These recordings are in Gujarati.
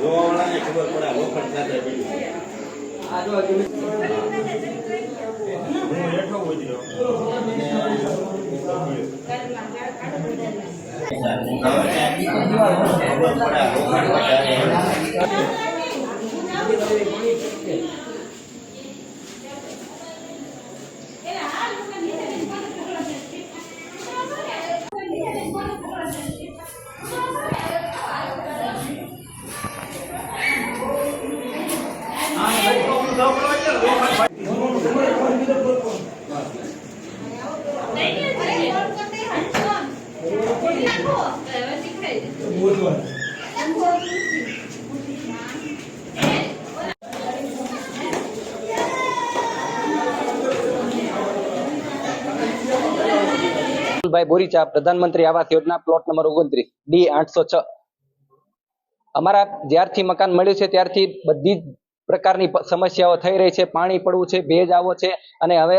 લોવાવાળાને ખબર પડે આ લોખંડ સાથે બેઠું લોખંડ વધારે ભાઈ બોરીચા, પ્રધાનમંત્રી આવાસ યોજના, પ્લોટ નંબર ઓગણત્રીસ ડી આઠસો છ. અમારા જ્યારથી મકાન મળ્યું છે, ત્યારથી બધી પ્રકારની સમસ્યાઓ થઈ રહી છે, પાણી પડવું છે, ભેજ આવો છે, અને હવે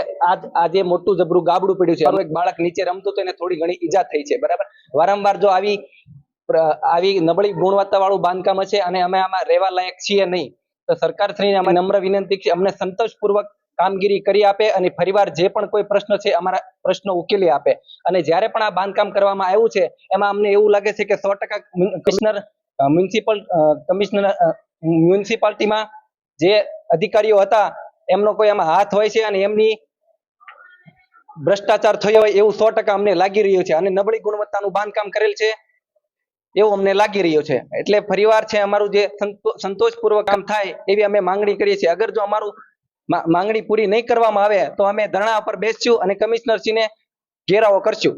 આજ મોટું જબરું ગાબડું પડ્યું છે. એક બાળક નીચે રમતું તો એને થોડી ઘણી ઈજા થઈ છે, બરાબર? વારંવાર જો આવી આવી નબળી ગુણવત્તા વાળું બાંધકામ છે અને અમે આમાં રહેવા લાયક છીએ નહીં, તો સરકાર શ્રીને અમે નમ્ર વિનંતી છે, અમને સંતોષપૂર્વક કામગીરી કરી આપે અને ફરીવાર જે પણ કોઈ પ્રશ્ન છે, અમારા પ્રશ્નો ઉકેલી આપે. અને જ્યારે પણ આ બાંધકામ કરવામાં આવ્યું છે, એમાં અમને એવું લાગે છે કે સો ટકા કમિશનર મ્યુનિસિપલ કમિશનર મ્યુનિસિપાલિટીમાં જે અધિકારીઓ હતા, એમનો કોઈ એમાં હાથ હોય છે અને એમની ભ્રષ્ટાચાર થયો હોય એવું સો ટકા અમને લાગી રહ્યું છે. અને નબળી ગુણવત્તાનું બાંધકામ કરેલ છે, એવું અમને લાગી રહ્યું છે. એટલે ફરીવાર છે, અમારું જે સંતોષપૂર્વક કામ થાય એવી અમે માંગણી કરીએ છીએ. અગર જો અમારું માંગણી પૂરી નહીં કરવામાં આવે તો અમે ધરણા પર બેસશું અને કમિશનરશ્રીને ઘેરાવો કરશું.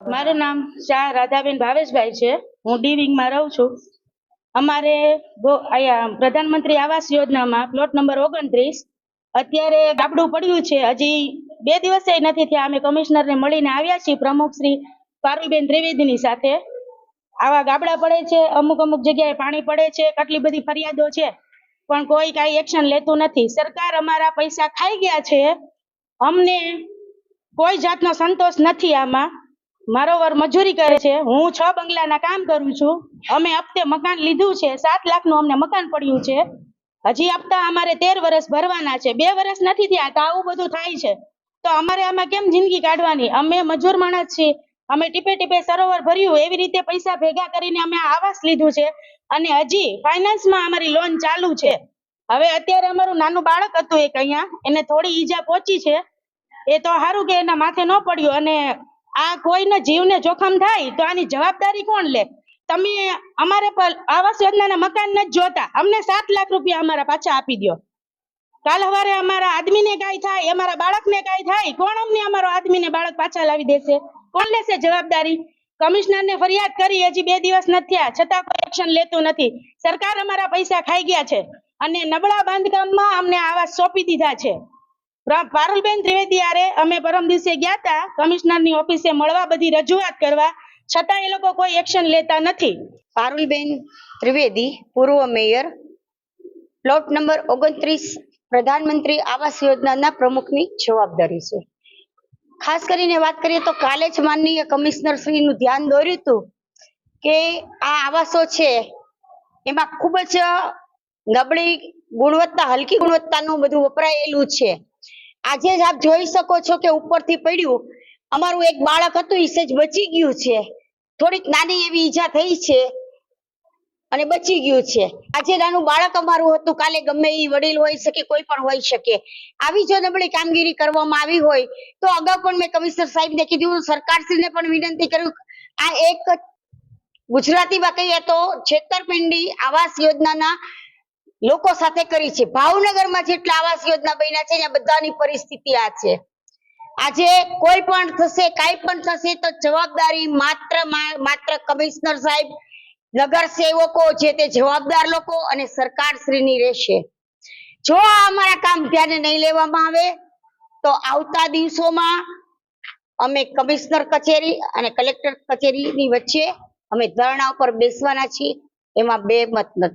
મારું નામ શાહ રાધાબેન ભાવેશભાઈ છે. હું ડી વિંગમાં રહું છું. અમારે પ્રધાનમંત્રી આવાસ યોજનામાં પ્લોટ નંબર ઓગણત્રીસ. અત્યારે ગાબડું પડ્યું છે. હજી બે દિવસે નથી થયા. અમે કમિશનરને મળીને આવ્યા છીએ. પ્રમુખ શ્રી પાર્વીબેન ત્રિવેદીની સાથે. આવા ગાબડા પડે છે. અમુક અમુક જગ્યાએ પાણી પડે છે. કેટલી બધી ફરિયાદો છે. પણ કોઈ કાંઈ એક્શન લેતું નથી. સરકાર અમારા પૈસા ખાઈ ગયા છે. અમને કોઈ જાતનો સંતોષ નથી આમાં. મારો વર મજૂરી કરે છે. હું છ બંગલાના કામ કરું છું. અમે હપ્તે મકાન લીધું છે. સાત લાખનું અમને મકાન પડ્યું છે. હજી હપ્તા અમારે તેર વર્ષ ભરવાના છે. બે વર્ષ નથી થયા, તો આવું બધું થાય છે. તો અમારે આમાં કેમ જિંદગી કાઢવાની? અમે મજૂર માણસ છીએ. અમે ટીપે ટીપે સરોવર ભર્યું. એવી રીતે પૈસા ભેગા કરીને અમે આવાસ લીધું છે. અને હજી ફાઇનાન્સમાં અમારી લોન ચાલુ છે. હવે અત્યારે અમારું નાનું બાળક હતું એક અહીંયા, એને થોડી ઈજા પહોંચી છે. એ તો સારું કે એના માથે ન પડ્યું અને આ કોઈને જીવને જોખમ થાય તો આની જવાબદારી કોણ લે? તમે અમારે પર આવાસ યોજનાના મકાન નથી જોતા. અમને સાત લાખ રૂપિયા અમારા પાછા આપી દ્યો. કાલ સવારે અમારા આદમીને કાંઈ થાય, અમારા બાળકને કાંઈ થાય, કોણ અમને અમારો આદમીને બાળક પાછા લાવી દેશે? કોણ લેશે જવાબદારી? કમિશનરને ફરિયાદ કરી, હજી બે દિવસ નથી થયા. છતાં કોઈ એક્શન લેતું નથી. સરકાર અમારા પૈસા ખાઈ ગયા છે અને નબળા બાંધકામમાં અમને આવાસ સોંપી દીધા છે. પારુલબેન ત્રિવેદી આરે અમે પરમ દિવસે ગયા હતા કમિશનરની ઓફિસે મળવા બધી રજૂઆત કરવા. છતાં એ લોકો કોઈ એક્શન લેતા નથી. પારુલબેન ત્રિવેદી, પૂર્વ મેયર પ્લોટ નંબર ઓગણત્રીસ, પ્રધાનમંત્રી આવાસ યોજનાના પ્રમુખની જવાબદારી છે. ખાસ કરીને વાત કરીએ તો કાલે જ માનનીય કમિશનર શ્રીનું ધ્યાન દોર્યું હતું કે આ આવાસો છે, એમાં ખૂબ જ નબળી ગુણવત્તા, હલકી ગુણવત્તાનું બધું વપરાયેલું છે. આજે જ આપ જોઈ શકો છો કે ઉપરથી પડ્યું, અમારું એક બાળક હતું, ઈ સેજ બચી ગયું છે. થોડીક નાની એવી ઈજા થઈ છે અને બચી ગયું છે. આજે નાનું બાળક અમારું હતું. કાલે ગમે એ વડીલ હોઈ શકે, કોઈ પણ હોઈ શકે. આવી જો નબળી કામગીરી કરવામાં આવી હોય, તો અગાઉ પણ મેં કમિશનર સાહેબને કીધું, સરકારશ્રીને પણ વિનંતી કર્યું આ એક ગુજરાતીમાં કહીએ તો છેતરપિંડી આવાસ યોજનાના લોકો સાથે કરી છે. ભાવનગરમાં જેટલા આવાસ યોજના બન્યા છે, ત્યાં બધાની પરિસ્થિતિ આ છે. આજે કોઈ પણ થશે, કાંઈ પણ થશે, તો જવાબદારી માત્ર માત્ર કમિશનર સાહેબ નગર સેવકો જે તે જવાબદાર લોકો અને સરકાર શ્રીની રહેશે. જો અમારા કામ ધ્યાને નહીં લેવામાં આવે, તો આવતા દિવસોમાં અમે કમિશનર કચેરી અને કલેક્ટર કચેરીની વચ્ચે અમે ધરણા ઉપર બેસવાના છીએ. એમાં બે મત નથી.